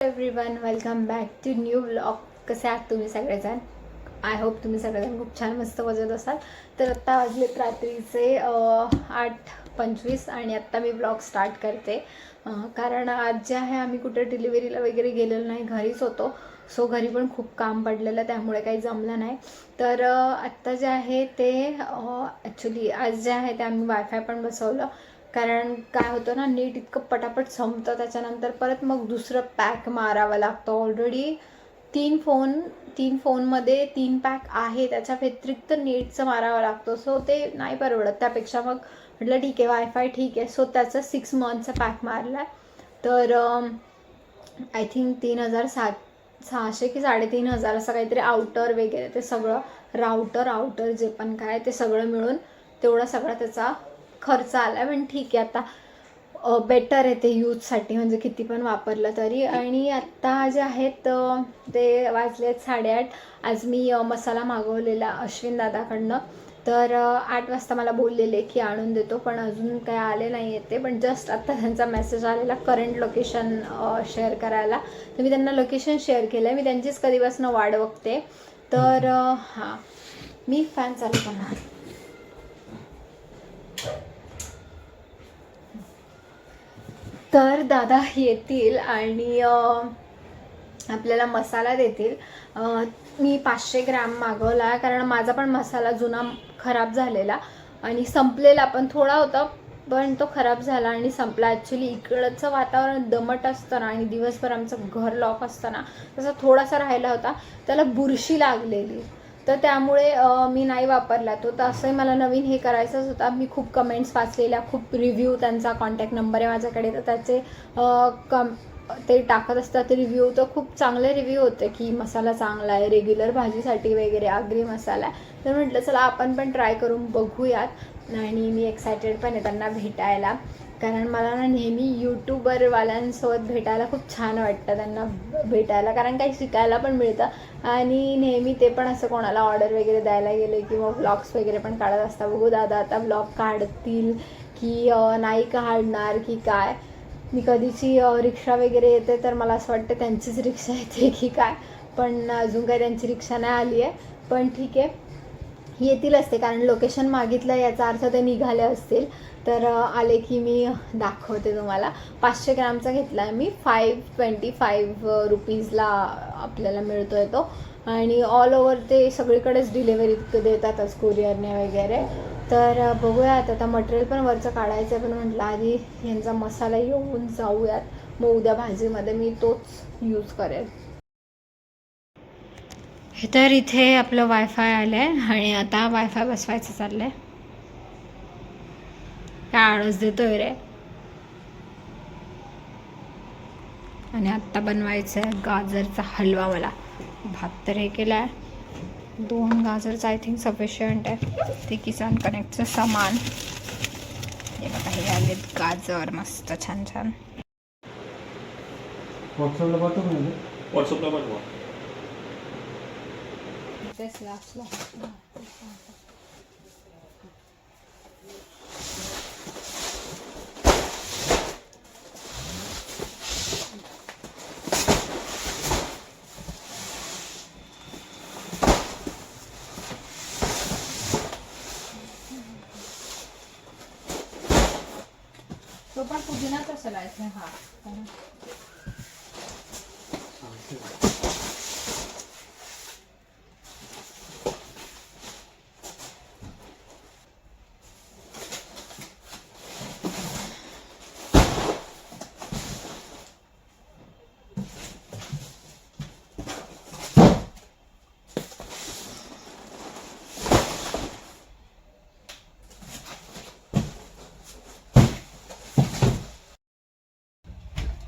Everyone welcome back to new blog कसे आहात तुम्ही सगळेजण? आय होप तुम्ही सगळेजण खूप छान मस्त वजत असाल. तर आत्ता वाजलेत रात्रीचे आठ पंचवीस आणि आत्ता मी ब्लॉग स्टार्ट करते. कारण आज जे आहे आम्ही कुठे डिलिव्हरीला वगैरे गेलेलो नाही घरीच होतो. सो घरी पण खूप काम पडलेलं त्यामुळे काही जमलं नाही. तर आत्ता जे आहे ते ॲक्च्युली आज जे आहे ते आम्ही वायफाय पण बसवलं. कारण काय होतं ना नीट इतकं पटापट संपतं. त्याच्यानंतर परत मग दुसरं पॅक मारावं लागतं. ऑलरेडी तीन फोन तीन फोनमध्ये तीन पॅक आहे. त्याच्या व्यतिरिक्त नेटचं मारावं लागतं. सो ते नाही परवडत. त्यापेक्षा मग म्हटलं ठीक आहे वायफाय ठीक आहे. सो त्याचा सिक्स मंथचा पॅक मारला आहे तर आय थिंक तीन हजार सात सहाशे की साडेतीन हजार असं काहीतरी आउटर वगैरे ते सगळं राउटर आउटर जे पण काय ते सगळं मिळून तेवढा सगळा त्याचा खर्च आला पण ठीक आहे आता बेटर आहे ते यूजसाठी म्हणजे किती पण वापरलं तरी. आणि आत्ता जे आहेत ते वाजले आहेत साडेआठ. आज मी मसाला मागवलेला अश्विन दादाकडनं. तर आठ वाजता मला बोललेले की आणून देतो. पण अजून काही आले नाही आहेत ते. पण जस्ट आत्ता त्यांचा मेसेज आलेला करंट लोकेशन शेअर करायला. तर मी त्यांना लोकेशन शेअर केलं आहे मी त्यांचीच कधीपासून वाट बघते. तर हां. मी फॅन चालू करणार. तर दादा येतील आणि आपल्याला मसाला देतील. मी पाचशे ग्रॅम मागवला आहे कारण माझा पण मसाला जुना खराब झालेला आणि संपलेला पण थोडा होता पण तो खराब झाला आणि संपला. ॲक्च्युली इकडचं वातावरण दमट असतं ना आणि दिवसभर आमचं घर लॉक असतं ना तसा थोडासा राहिला होता. त्याला बुरशी लागलेली. तर त्यामुळे मी नाही वापरला. तो तर असंही मला नवीन हे करायचंच होता. मी खूप कमेंट्स वाचलेल्या खूप रिव्ह्यू त्यांचा कॉन्टॅक्ट नंबर आहे माझ्याकडे. तर त्याचे कम ते टाकत असतात रिव्ह्यू तर खूप चांगले रिव्ह्यू होते की मसाला चांगला आहे रेग्युलर भाजीसाठी वगैरे आगरी मसाला. आहे तर म्हटलं चला आपण पण ट्राय करून बघूयात. आणि मी एक्सायटेड पण आहे त्यांना भेटायला. कारण मला ना नेहमी यूट्यूबरवाल्यांसोबत भेटायला खूप छान वाटतं त्यांना भेटायला. कारण काही शिकायला पण मिळतं. आणि नेहमी ते पण असं कोणाला ऑर्डर वगैरे द्यायला गेले किंवा ब्लॉग्स वगैरे पण काढत असतात. बघू दादा आता ब्लॉग काढतील की नाही काढणार की काय? मी कधीची रिक्षा वगैरे येते तर मला असं वाटतं त्यांचीच रिक्षा येते की काय? पण अजून काही त्यांची रिक्षा नाही आली आहे. पण ठीक आहे. येतील असते कारण लोकेशन मागितलं याचा अर्थ ते निघाले असतील. तर आले की मी दाखवते तुम्हाला. पाचशे ग्रामचा घेतला आहे मी फाईव्ह ट्वेंटी फाईव्ह रुपीजला आपल्याला मिळतो आहे तो. आणि ऑल ओव्हर ते सगळीकडेच डिलेवरी देतातच कुरिअरने वगैरे. तर बघूया बघूयात. आता मटेरियल पण वरचं काढायचं आहे पण म्हटलं आधी यांचा मसाला येऊन जाऊयात. मग उद्या भाजीमध्ये मी तोच यूज करेल. तर इथे आपलं वायफाय आलं आहे आणि आता वायफाय बसवायचं चाललं आहे काय आळस देतोय रे. आणि आत्ता बनवायचं आहे गाजरचा हलवा मला. भात तर हे केला आहे दोन गाजरचं आय थिंक सफिशियंट आहे. ते किसान कनेक्टचं सामान. हे बघा हे आलेत गाजर मस्त छान छान. व्हॉट्सअपला पाठवू म्हणजे व्हॉट्सअपला पाठवा. तो पण पुदिनाचा सलायचा हा.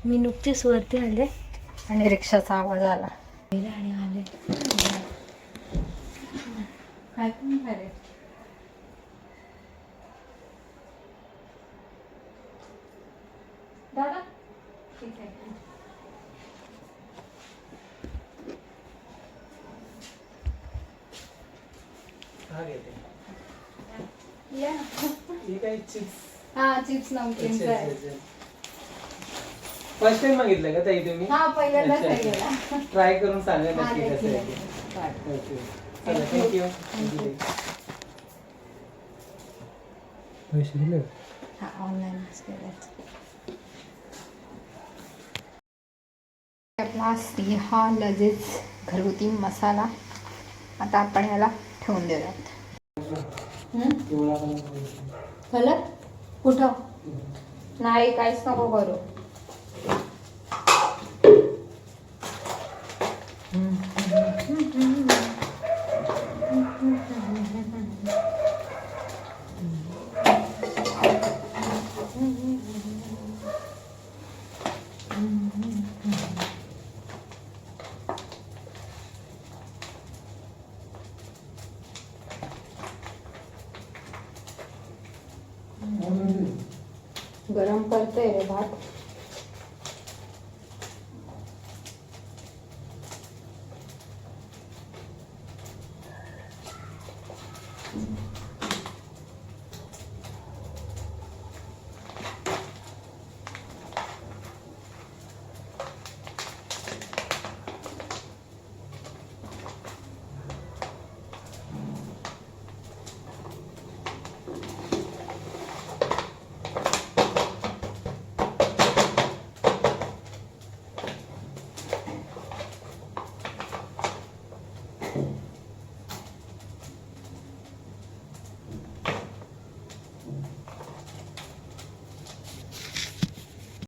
मी नुकतीच वरती आले आणि रिक्षाचा आवाज आला. आणि आले काय पण झाले दादा ठीक आहे हा घेते. या हे काय चिप्स हा आहे फर्स्ट टाइम मागितलं का ताई तुम्ही हा पहिल्यांदाच अच्छा, आहे अच्छा. गेला ट्राय करून सांगा हा, नक्की कसं आहे ते. नक्की. बरं. ओके चला Thank you. Thank you Thank you. पैसे दिले हा ऑनलाईनच आपला स्नेहा लजेज घरगुती मसाला आता आपण याला ठेवून देऊयात पण. कलर कुठं नाही काहीच नको करू गरम करते रे भात.